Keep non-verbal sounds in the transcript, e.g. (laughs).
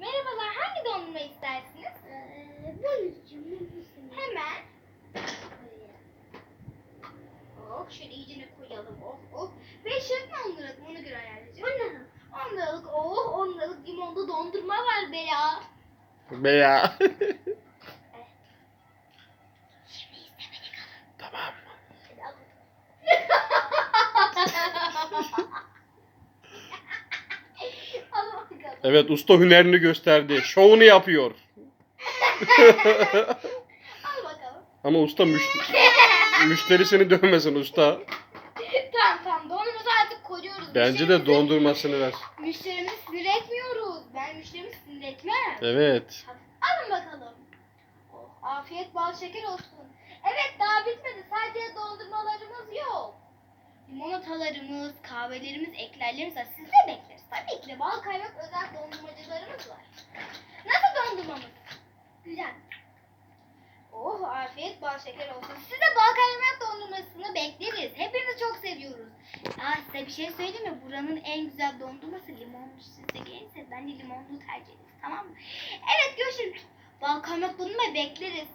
Merhabalar, hangi dondurma istersiniz? Ee, mutlusun. Hemen. Oh, şöyle iyicene koyalım. Oh, oh. Beş liralık mı on liralık mı? Ona göre ayarlayacağım. On liralık, oh, on liralık limonlu dondurma var be ya. Be ya. (laughs) Şimdi istemedik alın. tamam. Hadi alın. Alın bakalım. Evet usta hünerini gösterdi. Şovunu yapıyor. Al bakalım. Ama usta müş- müşterisini dövmesin usta. tamam tamam dondurması artık koyuyoruz. Bence de Müşterimizi- dondurmasını ver. Müşterimizi sinir etmiyoruz. Ben müşterimi sinir etmem. Evet. Alın bakalım. Oh, afiyet bal şeker olsun. Evet daha bitmedi. Sadece dondurmalarımız yok. Limonatalarımız, kahvelerimiz, eklerlerimiz var. Siz de bekleriz. De bal kaymak özel dondurmacılarımız var. Nasıl dondurmamız? Güzel. Oh afiyet bal şeker olsun. Size bal kaymak dondurmasını bekleriz. Hepinizi çok seviyoruz. Aa, size bir şey söyleyeyim mi? Buranın en güzel dondurması limonlu. Siz de gelirse ben de limonlu tercih ederiz. Tamam mı? Evet görüşürüz. Bal kaymak dondurma bekleriz.